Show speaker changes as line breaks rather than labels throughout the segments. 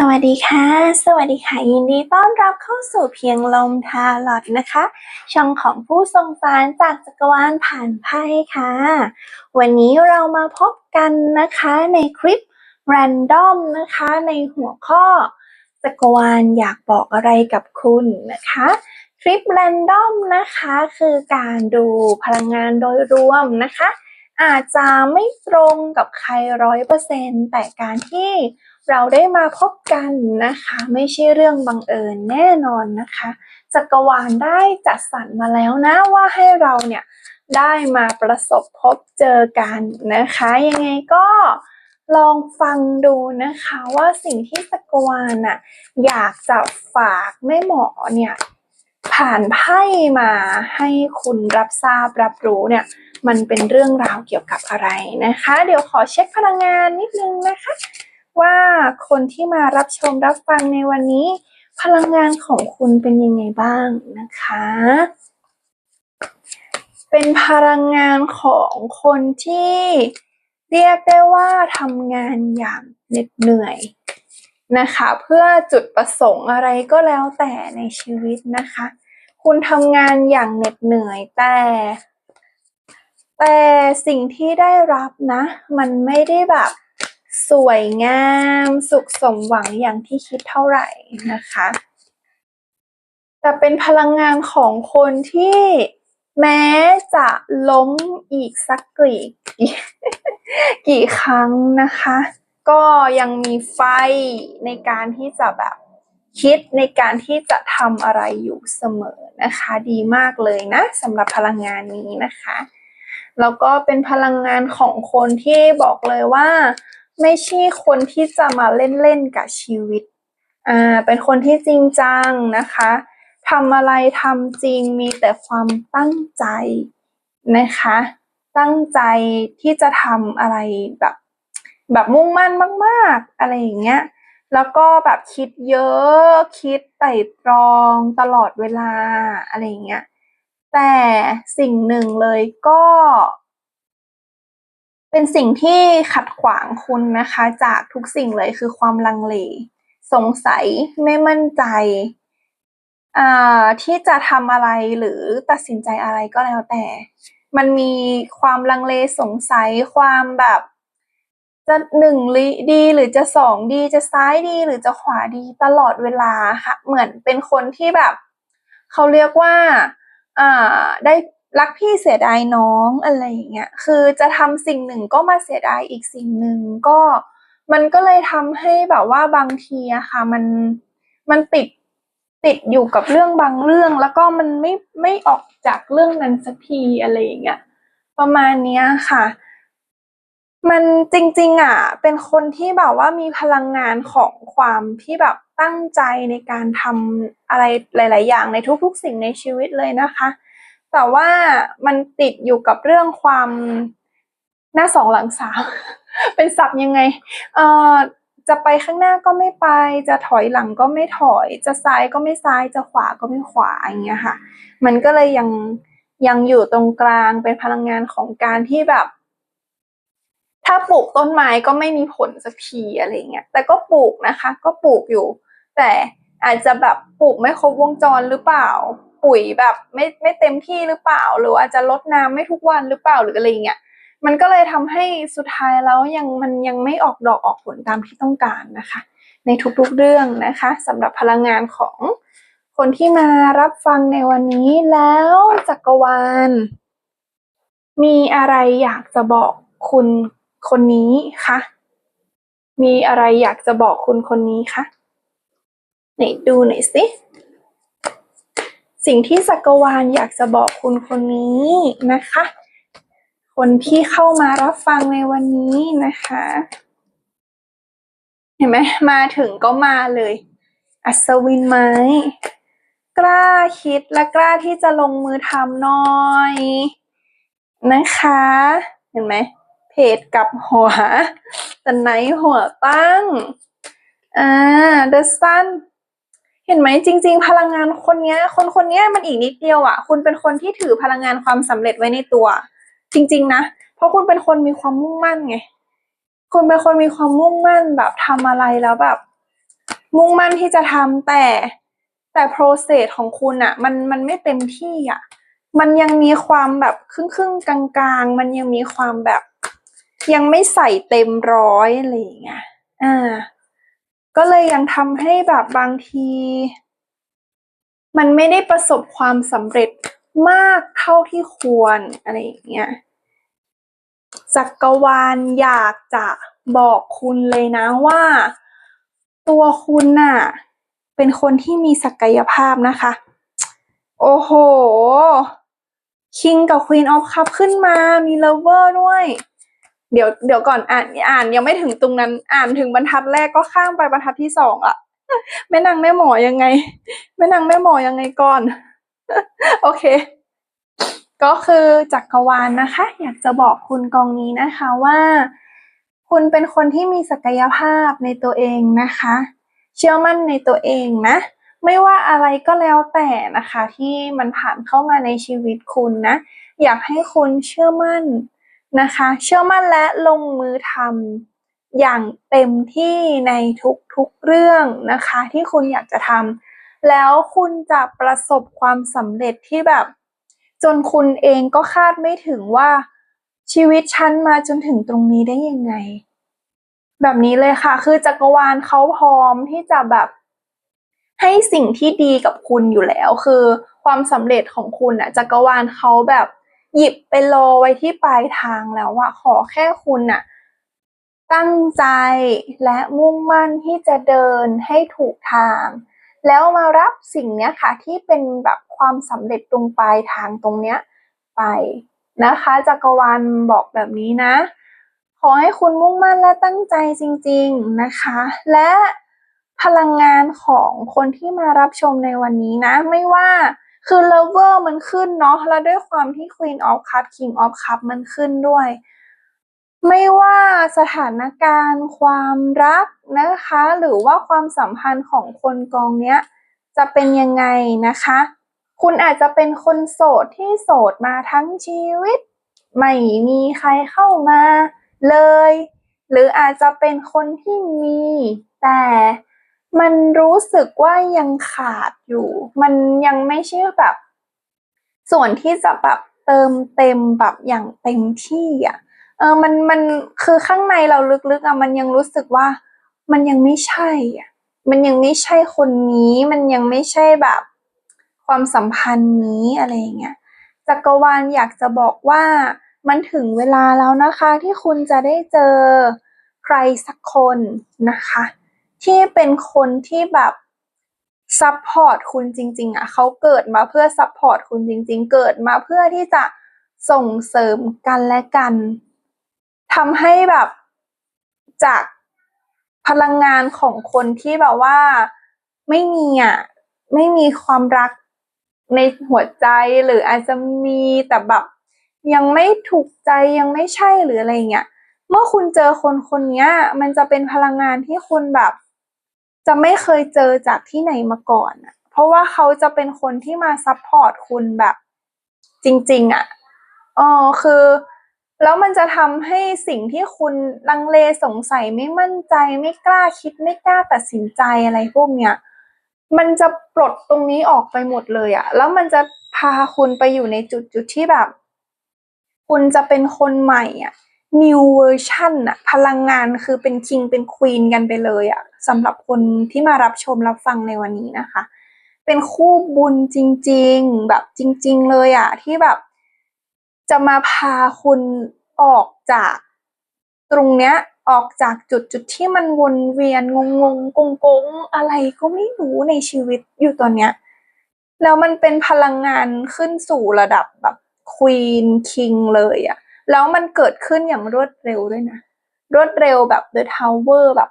สวัสดีค่ะ สวัสดีค่ะยินดีต้อนรับเข้าสู่เพียงลมทาลอดนะคะ ช่องของผู้ทรงฟานจากจักรวาลผ่านไพ่ค่ะ วันนี้เรามาพบกันนะคะในคลิป Random นะคะในหัวข้อ จักรวาลอยากบอกอะไรกับคุณนะคะคลิป Random นะคะคือการดูพลังงานโดยรวมนะคะ อาจจะไม่ตรงกับใครร้อยเปอร์เซ็นต์แต่การที่ เราได้มาพบกันนะคะ ไม่ใช่เรื่องบังเอิญแน่นอนนะคะจักรวาลได้จัดสรรมาแล้วนะว่าให้เราเนี่ยได้มาประสบพบเจอกันนะคะ ยังไงก็ลองฟังดูนะคะว่าสิ่งที่จักรวาลน่ะอยากจะฝากแม่หมอเนี่ยผ่านไพ่มาให้คุณรับทราบรับรู้เนี่ย มันเป็นเรื่องราวเกี่ยวกับอะไรนะคะ เดี๋ยวขอเช็คพลังงานนิดนึงนะคะ ว่าคนที่มารับชมรับฟังในวันนี้ พลังงานของคุณเป็นยังไงบ้างนะคะ เป็นพลังงานของคนที่เรียกได้ว่าทำงานอย่างเหน็ดเหนื่อยนะคะ เพื่อจุดประสงค์อะไรก็แล้วแต่ในชีวิตนะคะ คุณทำงานอย่างเหน็ดเหนื่อยแต่ แต่สิ่งที่ได้รับนะ มันไม่ได้แบบ สวยงาม สุขสมหวังอย่างที่คิดเท่าไหร่นะคะ แต่เป็นพลังงานของคนที่แม้จะล้มอีกสักกี่กี่กี่ครั้งนะคะ ก็ยังมีไฟในการที่จะแบบคิดในการที่จะทำอะไรอยู่เสมอนะคะ ดีมากเลยนะสำหรับพลังงานนี้นะคะ แล้วก็เป็นพลังงานของคนที่บอกเลยว่า ไม่ใช่คนที่จะมาเล่นๆกับชีวิต อ่า เป็นคนที่จริงจังนะคะทำอะไรทำจริงมีแต่ความตั้งใจนะคะ ตั้งใจที่จะทำอะไรแบบแบบมุ่งมั่นมากๆ อะไรอย่างเงี้ย แล้วก็แบบคิดเยอะคิดไตร่ตรองตลอดเวลาอะไรอย่างเงี้ย แต่สิ่งหนึ่งเลยก็ เป็นสิ่งที่ขัดขวางคุณนะคะ จากทุกสิ่งเลยคือความลังเล สงสัยไม่มั่นใจที่จะทำอะไรหรือตัดสินใจอะไรก็แล้วแต่ มันมีความลังเลสงสัยความแบบจะหนึ่งดีหรือจะสองดีจะซ้ายดีหรือจะขวาดีตลอดเวลาค่ะเหมือนเป็นคนที่แบบ เขาเรียกว่าได้ รักพี่เสียดายน้องอะไรอย่างเงี้ยคือจะทำสิ่งหนึ่งก็มาเสียดายอีกสิ่งหนึ่งก็มันก็เลยทำให้แบบว่าบางทีอะค่ะ มันมันติดติดอยู่กับเรื่องบางเรื่อง แล้วก็มันไม่ไม่ออกจากเรื่องนั้นสักทีอะไรอย่างเงี้ยประมาณเนี้ยค่ะ มันจริง ๆ อะ เป็นคนที่แบบว่ามีพลังงานของความที่แบบตั้งใจในการทำอะไรหลาย ๆ อย่างในทุก ๆ สิ่งในชีวิตเลยนะคะ แต่ว่ามันติดอยู่กับเรื่องความหน้าสองหลังสามเป็นศัพท์ยังไง เอ่อจะไปข้างหน้าก็ไม่ไป จะถอยหลังก็ไม่ถอย จะซ้ายก็ไม่ซ้าย จะขวาก็ไม่ขวาอย่างเงี้ยค่ะ มันก็เลยยังยังอยู่ตรงกลางเป็นพลังงานของการที่แบบ ถ้าปลูกต้นไม้ก็ไม่มีผลสักทีอะไรเงี้ย แต่ก็ปลูกนะคะ ก็ปลูกอยู่ แต่อาจจะแบบปลูกไม่ครบวงจรหรือเปล่า ปุ๋ยแบบไม่ไม่เต็มที่หรือเปล่า หรืออาจจะลดน้ำไม่ทุกวันหรือเปล่าหรืออะไรเงี้ยมันก็เลยทำให้สุดท้ายแล้วยังมันยังไม่ออกดอกออกผลตามที่ต้องการนะคะ ในทุกๆเรื่องนะคะสำหรับพลังงานของคนที่มารับฟังในวันนี้แล้วจักรวาล มีอะไรอยากจะบอกคุณคนนี้คะมีอะไรอยากจะบอกคุณคนนี้คะไหนดูหน่อยสิ สิ่งที่จักรวาลอยากจะบอกคุณคนนี้นะคะ คนที่เข้ามารับฟังในวันนี้นะคะ เห็นไหมมาถึงก็มาเลย อัศวินไม้กล้าคิดและกล้าที่จะลงมือทำหน่อย นะคะ เห็นไหมเพจกับหัวแต่ไหนหัวตั้งอ่า The Sun เห็นไหมจริง ๆ พลังงานคนเนี้ย คนคนเนี้ยมันอีกนิดเดียวอะ่ะ คุณเป็นคนที่ถือพลังงานความสำเร็จไว้ในตัว จริง ๆ นะ เพราะคุณเป็นคนมีความมุ่งมั่นไง คุณเป็นคนมีความมุ่งมั่นแบบทำอะไรแล้วแบบ มุ่งมั่นที่จะทำแต่แต่ process ของคุณอะมันมันไม่เต็มที่อะมันยังมีความแบบครึ่งครึ่งๆกลางๆมันยังมีความแบบ ยังไม่ใส่เต็มร้อยอะไรอย่างเงี้ยอ่า ก็เลยยังทำให้แบบบางที มันไม่ได้ประสบความสำเร็จมากเท่าที่ควรอะไรอย่างเงี้ยจักรวาลอยากจะบอกคุณเลยนะว่า ตัวคุณน่ะ เป็นคนที่มีศักยภาพนะคะ โอ้โหคิงกับควีนออฟคัพขึ้นมามีเลเวอร์ด้วย เดี๋ยวเดี๋ยวก่อนอ่านอ่านยังไม่ถึงตรงนั้น อ่านถึงบรรทัดแรกก็ข้ามไปบรรทัดที่สองอะแม่นางแม่หมอยังไงแม่นางแม่หมอยังไงก่อน โอเค ก็คือจักรวาลนะคะ อยากจะบอกคุณกองนี้นะคะว่า คุณเป็นคนที่มีศักยภาพในตัวเองนะคะ เชื่อมั่นในตัวเองนะ ไม่ว่าอะไรก็แล้วแต่นะคะ ที่มันผ่านเข้ามาในชีวิตคุณนะ อยากให้คุณเชื่อมั่น นะคะ เชื่อมั่นและลงมือทำอย่างเต็มที่ในทุกๆเรื่องนะคะ ที่คุณอยากจะทำแล้วคุณจะประสบความสำเร็จที่แบบ จนคุณเองก็คาดไม่ถึงว่าชีวิตฉันมาจนถึงตรงนี้ได้ยังไง แบบนี้เลยค่ะ คือจักรวาลเขาพร้อมที่จะแบบให้สิ่งที่ดีกับคุณอยู่แล้ว คือความสำเร็จของคุณอะจักรวาลเขาแบบ หยิบไปรอไว้ที่ปลายทางแล้วอะขอแค่คุณอะตั้งใจและมุ่งมั่นที่จะเดินให้ถูกทาง แล้วมารับสิ่งเนี้ยค่ะ ที่เป็นแบบความสำเร็จตรงปลายทางตรงเนี้ยไปนะคะจักรวาลบอกแบบนี้นะ ขอให้คุณมุ่งมั่นและตั้งใจจริง ๆนะคะ และพลังงานของคนที่มารับชมในวันนี้นะ ไม่ว่า คือ lover มันขึ้นเนาะแล้วด้วยความที่ queen of cup king of cup มันขึ้นด้วย ไม่ว่าสถานการณ์ ความรักนะคะ หรือว่าความสัมพันธ์ของคนกองเนี้ย จะเป็นยังไงนะคะ คุณอาจจะเป็นคนโสดที่โสดมาทั้งชีวิต ไม่มีใครเข้ามาเลย หรืออาจจะเป็นคนที่มีแต่ มันรู้สึกว่ายังขาดอยู่ มันยังไม่ใช่แบบ ส่วนที่จะแบบเติมเต็มแบบอย่างเต็มที่อะ เออ มัน มัน คือข้างในเราลึกๆอะ มันยังรู้สึกว่า มันยังไม่ใช่อะ มันยังไม่ใช่คนนี้ มันยังไม่ใช่แบบ ความสัมพันธ์นี้อะไรอย่างเงี้ย จักรวาลอยากจะบอกว่า มันถึงเวลาแล้วนะคะ ที่คุณจะได้เจอใครสักคนนะคะ ที่เป็นคนที่แบบซัพพอร์ตคุณจริง ๆอะเขาเกิดมาเพื่อซัพพอร์ตคุณจริง ๆ เกิดมาเพื่อที่จะส่งเสริมกันและกันทำให้แบบจากพลังงานของคนที่แบบว่าไม่มีอะไม่มีความรักในหัวใจหรืออาจจะมีแต่แบบยังไม่ถูกใจยังไม่ใช่หรืออะไรเงี้ยเมื่อคุณเจอคนคนนี้มันจะเป็นพลังงานที่คุณแบบ จะไม่เคยเจอจากที่ไหนมาก่อนอะเพราะว่าเขาจะเป็นคนที่มาซัพพอร์ตคุณแบบจริง ๆอะอ๋อคือแล้วมันจะทำให้สิ่งที่คุณลังเลสงสัยไม่มั่นใจ ไม่กล้าคิดไม่กล้าตัดสินใจอะไรพวกเนี้ยมันจะปลดตรงนี้ออกไปหมดเลยอะแล้วมันจะพาคุณไปอยู่ในจุดจุดที่แบบ คุณจะเป็นคนใหม่อะ new version อะพลังงานคือเป็น king เป็น queen กันไปเลยอะ สำหรับคนที่มารับชมรับฟังในวันนี้นะคะ เป็นคู่บุญจริง ๆ แบบจริง ๆ เลยอะที่แบบจะมาพาคุณออกจากตรงเนี้ยออกจากจุดจุดที่มันวนเวียนงงงกงกงอะไรก็ไม่รู้ในชีวิตอยู่ตอนเนี้ยแล้วมันเป็นพลังงานขึ้นสู่ระดับแบบควีนคิงเลยอะแล้วมันเกิดขึ้นอย่างรวดเร็วด้วยนะ รวดเร็วแบบ The Tower แบบ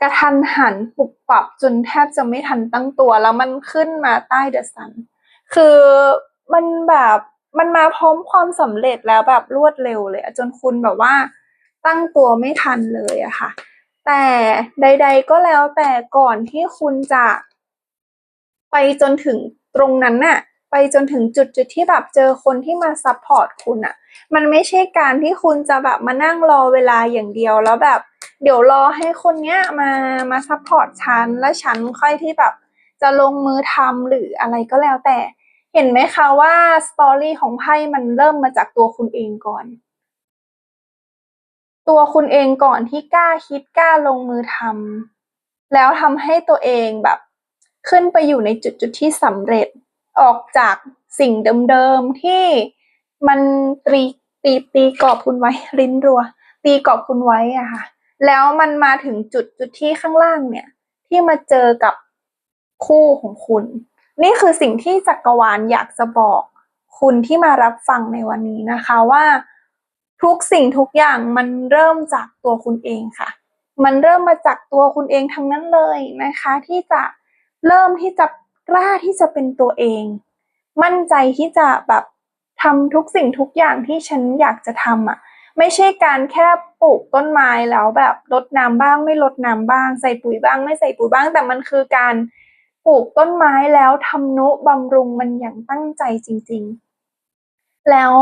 กระทันหันปุบปับจนแทบจะไม่ทันตั้งตัว แล้วมันขึ้นมาใต้เดอะซัน คือมันแบบมันมาพร้อมความสำเร็จแล้วแบบรวดเร็วเลยจนคุณแบบว่าตั้งตัวไม่ทันเลยอะค่ะ แต่ใด ๆ ก็แล้วแต่ก่อนที่คุณจะ ไปจนถึงตรงนั้นน่ะไปจนถึงจุดจุดที่แบบเจอคนที่มาซัพพอร์ตคุณอะมันไม่ใช่การที่คุณจะแบบมานั่งรอเวลาอย่างเดียวแล้วแบบ เดี๋ยวรอให้คนเนี้ยมามาซัพพอร์ตฉันแล้วฉันค่อยที่แบบจะลงมือทำหรืออะไรก็แล้วแต่ เห็นไหมคะว่าสตอรี่ของไพ่มันเริ่มมาจากตัวคุณเองก่อน ตัวคุณเองก่อนที่กล้าคิดกล้าลงมือทำแล้วทำให้ตัวเองแบบ ขึ้นไปอยู่ในจุดจุดที่สำเร็จออกจากสิ่งเดิมๆที่มันตรีตีตีกรอบคุณไว้ริ้นรัว ตีกรอบคุณไว้อะค่ะ แล้วมันมาถึงจุดจุดที่ข้างล่างเนี่ย ที่มาเจอกับคู่ของคุณ นี่คือสิ่งที่จักรวาลอยากจะบอกคุณที่มารับฟังในวันนี้นะคะว่าทุกสิ่งทุกอย่างมันเริ่มจากตัวคุณเองค่ะ มันเริ่มมาจากตัวคุณเองทั้งนั้นเลยนะคะ ที่จะเริ่มที่จะกล้าที่จะเป็นตัวเอง มั่นใจที่จะแบบทำทุกสิ่งทุกอย่างที่ฉันอยากจะทำอะ ไม่ใช่การแค่ ปลูกต้นไม้แล้วแบบรดน้ำบ้างไม่รดน้ำบ้าง ใส่ปุ๋ยบ้างไม่ใส่ปุ๋ยบ้าง แต่มันคือการปลูกต้นไม้แล้วทำนุบำรุงมันอย่างตั้งใจจริง ๆ แล้ว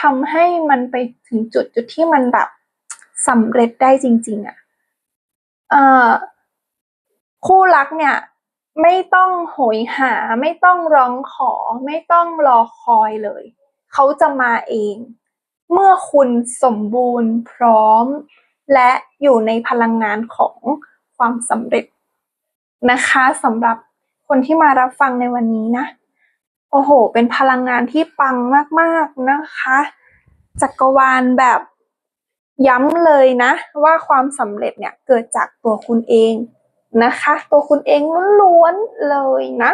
ทำให้มันไปถึงจุดจุดที่มันแบบสำเร็จได้จริง ๆอะเอ่อคู่รักเนี่ยไม่ต้องโหยหา ไม่ต้องร้องขอ ไม่ต้องรอคอยเลย เขาจะมาเอง เมื่อคุณสมบูรณ์พร้อม และอยู่ในพลังงานของความสำเร็จนะคะสำหรับคนที่มารับฟังในวันนี้นะ โอ้โห เป็นพลังงานที่ปังมากๆนะคะ จักรวาลแบบย้ำเลยนะ ว่าความสำเร็จเนี่ยเกิดจากตัวคุณเองนะคะ ตัวคุณเองล้วนๆเลยนะ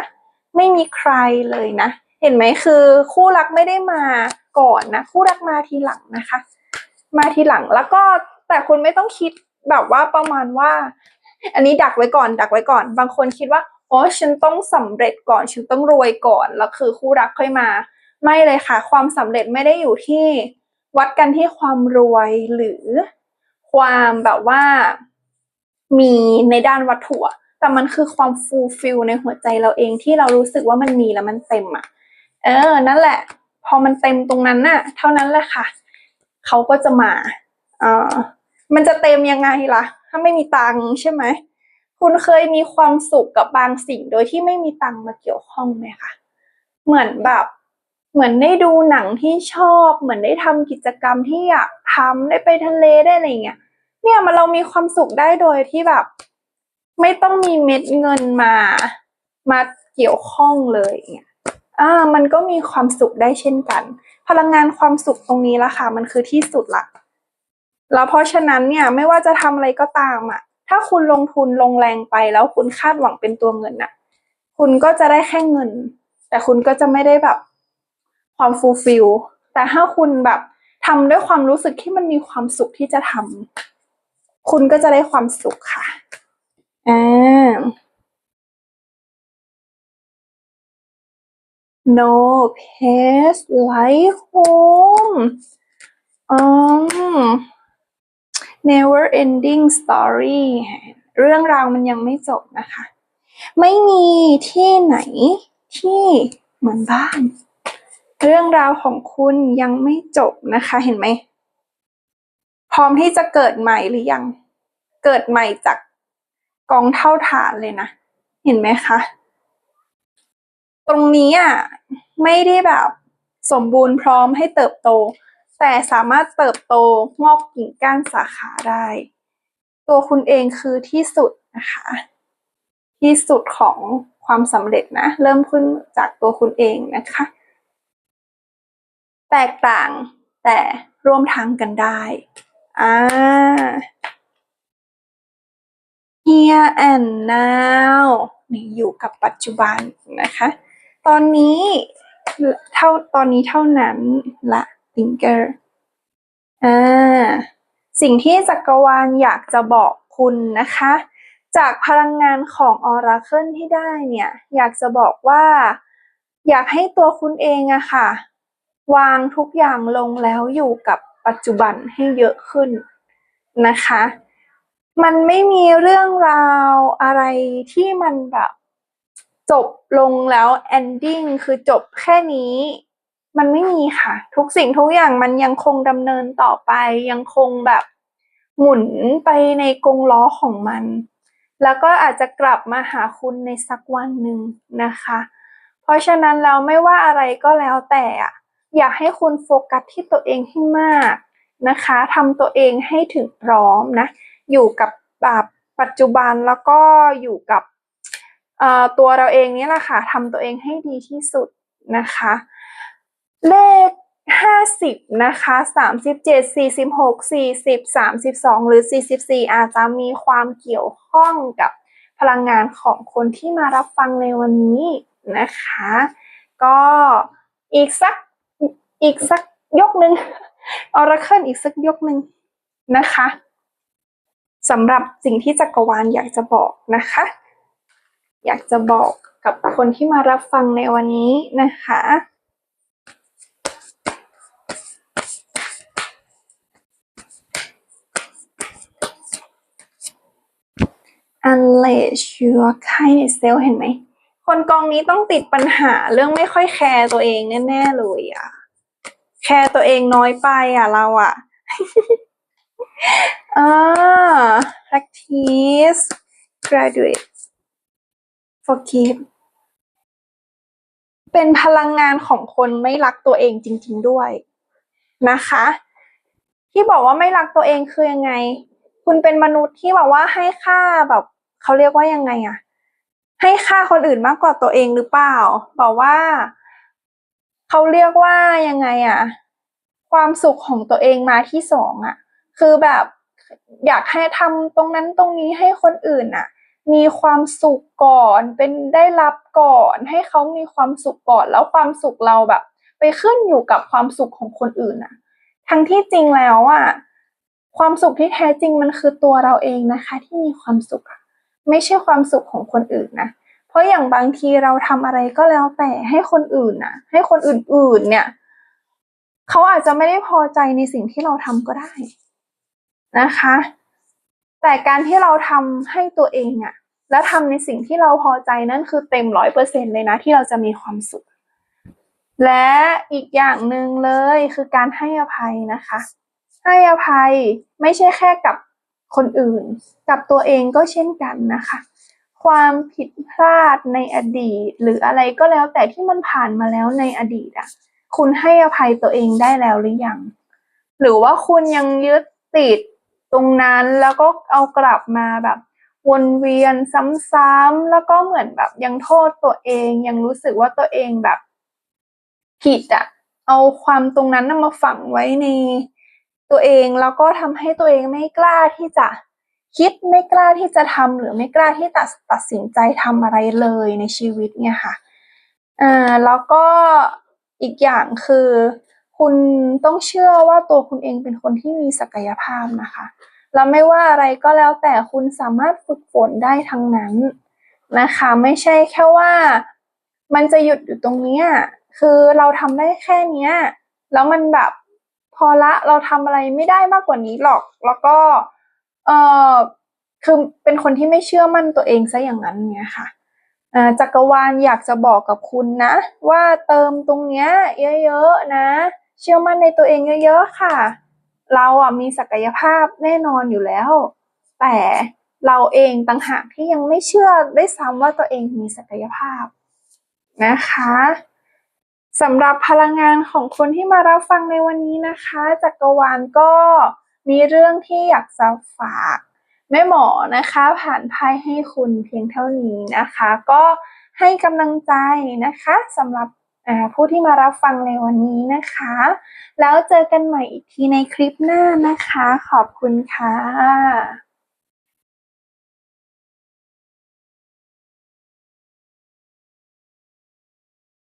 ไม่มีใครเลยนะ เห็นไหมคือคู่รักไม่ได้มาก่อนนะ คู่รักมาทีหลังนะคะ มาทีหลังแล้วก็แต่คุณไม่ต้องคิดแบบว่าประมาณว่า อันนี้ดักไว้ก่อน ดักไว้ก่อน บางคนคิดว่าอ๋อฉันต้องสำเร็จก่อน ฉันต้องรวยก่อนแล้วคือคู่รักค่อยมา ไม่เลยค่ะ ความสำเร็จไม่ได้อยู่ที่วัดกันที่ความรวยหรือความแบบว่ามีในด้านวัตถุแต่มันคือความฟูลฟิลในหัวใจเราเองที่เรารู้สึกว่ามันมีแล้วมันเต็มอะ เออ นั่นแหละ พอมันเต็มตรงนั้นน่ะ เท่านั้นแหละค่ะ เขาก็จะมาเออมันจะเต็มยังไงล่ะ ถ้าไม่มีตังค์ใช่ไหม คุณเคยมีความสุขกับบางสิ่งโดยที่ไม่มีตังค์มาเกี่ยวข้องไหมคะ เหมือนแบบ เหมือนได้ดูหนังที่ชอบ เหมือนได้ทำกิจกรรมที่อยากทำได้ไปทะเลได้อะไรเงี้ย เนี่ยมันเรามีความสุขได้โดยที่แบบ ไม่ต้องมีเม็ดเงินมา มาเกี่ยวข้องเลยเนี่ย อ่ามันก็มีความสุขได้เช่นกัน พลังงานความสุขตรงนี้ละค่ะ มันคือที่สุดละแล้วเพราะฉะนั้นเนี่ยไม่ว่าจะทำอะไรก็ตามอะ ถ้าคุณลงทุนลงแรงไปแล้วคุณคาดหวังเป็นตัวเงินน่ะ คุณก็จะได้แค่เงิน แต่คุณก็จะไม่ได้แบบความฟูลฟิลแต่ถ้าคุณแบบทำด้วยความรู้สึกที่มันมีความสุขที่จะทำคุณก็จะได้ความสุขค่ะอ่า no past life home อ๋อ never ending story เรื่องราวมันยังไม่จบนะคะ ไม่มีที่ไหนที่เหมือนบ้าน เรื่องราวของคุณยังไม่จบนะคะเห็นไหม พร้อมที่จะเกิดใหม่หรือยัง เกิดใหม่จากกองเท่าฐานเลยนะ เห็นไหมคะ ตรงนี้อะไม่ได้แบบสมบูรณ์พร้อมให้เติบโต แต่สามารถเติบโตงอกกิ่งก้านสาขาได้ ตัวคุณเองคือที่สุดนะคะ ที่สุดของความสำเร็จนะ เริ่มขึ้นจากตัวคุณเองนะคะ แตกต่างแต่ร่วมทางกันได้อ่า here and now นี่อยู่กับปัจจุบันนะคะ ตอนนี้เท่าตอนนี้เท่านั้นละ thinker อ่าสิ่งที่จักรวาลอยากจะบอกคุณนะคะ จากพลังงานของออราเคิลที่ได้เนี่ย อยากจะบอกว่า อยากให้ตัวคุณเองอะค่ะ วางทุกอย่างลงแล้วอยู่กับปัจจุบันให้เยอะขึ้นนะคะ มันไม่มีเรื่องราวอะไรที่มันแบบ จบลงแล้ว ending คือจบแค่นี้ มันไม่มีค่ะ ทุกสิ่งทุกอย่างมันยังคงดำเนินต่อไป ยังคงแบบหมุนไปในกรงล้อของมัน แล้วก็อาจจะกลับมาหาคุณในสักวันหนึ่งนะคะ เพราะฉะนั้นแล้วไม่ว่าอะไรก็แล้วแต่อะอยากให้คุณโฟกัสที่ตัวเองให้มากนะคะทำตัวเองให้ถึงพร้อมนะ อยู่กับแบบปัจจุบันแล้วก็อยู่กับ ตัวเราเองนี่แหละค่ะทำตัวเองให้ดีที่สุดนะคะ เลขห้าสิบนะคะสามสิบเจ็ดสี่สิบหกสี่สิบสามสิบสองหรือสี่สิบสี่อาจจะมีความเกี่ยวข้องกับพลังงานของคนที่มารับฟังในวันนี้นะคะ ก็อีกสักอีกสักยกหนึ่งออร์เคิลอีกสักยกหนึ่งนะคะสำหรับสิ่งที่จักรวาลอยากจะบอกนะคะ อยากจะบอกกับคนที่มารับฟังในวันนี้นะคะ unless your kindness self เห็นไหม คนกองนี้ต้องติดปัญหาเรื่องไม่ค่อยแคร์ตัวเองแน่ๆเลยอะแคร์ตัวเองน้อยไปอะเราอะอ่า practice graduate forgive เป็นพลังงานของคนไม่รักตัวเองจริง ๆด้วยนะคะ ที่บอกว่าไม่รักตัวเองคือยังไง คุณเป็นมนุษย์ที่แบบว่าให้ค่าแบบเขาเรียกว่ายังไงอะให้ค่าคนอื่นมากกว่าตัวเองหรือเปล่า บอกว่าเขาเรียกว่ายังไงอะความสุขของตัวเองมาที่สองอะคือแบบอยากให้ทำตรงนั้นตรงนี้ให้คนอื่นอะ มีความสุขก่อน เป็นได้รับก่อน ให้เขามีความสุขก่อน แล้วความสุขเราแบบ ไปขึ้นอยู่กับความสุขของคนอื่นอะทั้งที่จริงแล้วอะความสุขที่แท้จริงมันคือตัวเราเองนะคะ ที่มีความสุขไม่ใช่ความสุขของคนอื่นนะเพราะอย่างบางทีเราทำอะไรก็แล้วแต่ให้คนอื่นนะให้คนอื่นๆ เนี่ยเขาอาจจะไม่ได้พอใจในสิ่งที่เราทำก็ได้นะคะ แต่การที่เราทำให้ตัวเองอะแล้วทำในสิ่งที่เราพอใจนั่นคือเต็มร้อยเปอร์เซ็นเลยนะที่เราจะมีความสุข และอีกอย่างหนึ่งเลยคือการให้อภัยนะคะ ให้อภัยไม่ใช่แค่กับคนอื่น กับตัวเองก็เช่นกันนะคะ ความผิดพลาดในอดีต หรืออะไรก็แล้วแต่ที่มันผ่านมาแล้วในอดีตอะคุณให้อภัยตัวเองได้แล้วหรือยัง หรือว่าคุณยังยึดติด ตรงนั้นแล้วก็เอากลับมาแบบ วนเวียนซ้ำๆแล้วก็เหมือนแบบยังโทษตัวเองยังรู้สึกว่าตัวเองแบบผิดอะเอาความตรงนั้นนมาฝังไว้ในตัวเองแล้วก็ทำให้ตัวเองไม่กล้าที่จะคิดไม่กล้าที่จะทำหรือไม่กล้าที่จะตัดสินใจทำอะไรเลยในชีวิตเนี่ยค่ะอ่าแล้วก็อีกอย่างคือ คุณต้องเชื่อว่าตัวคุณเองเป็นคนที่มีศักยภาพนะคะ แล้วไม่ว่าอะไรก็แล้วแต่คุณสามารถฝึกฝนได้ทั้งนั้นนะคะ ไม่ใช่แค่ว่ามันจะหยุดอยู่ตรงนี้คือเราทำได้แค่นี้แล้วมันแบบพอละเราทำอะไรไม่ได้มากกว่านี้หรอก แล้วก็เออคือเป็นคนที่ไม่เชื่อมั่นตัวเองซะอย่างนั้นเนี่ยค่ะจักรวาลอยากจะบอกกับคุณนะ ว่าเติมตรงเนี้ยเยอะๆนะ เชื่อมั่นในตัวเองเยอะๆค่ะ เราอะมีศักยภาพแน่นอนอยู่แล้ว แต่เราเองต่างหากที่ยังไม่เชื่อได้ซ้ำว่าตัวเองมีศักยภาพนะคะสำหรับพลังงานของคนที่มารับฟังในวันนี้นะคะจักรวาลก็มีเรื่องที่อยากจะฝากแม่หมอนะคะ ผ่านไพ่ให้คุณเพียงเท่านี้นะคะ ก็ให้กำลังใจนะคะสำหรับ ผู้ที่มารับฟังในวันนี้นะคะ แล้วเจอกันใหม่อีกทีในคลิปหน้านะคะ ขอบคุณค่ะ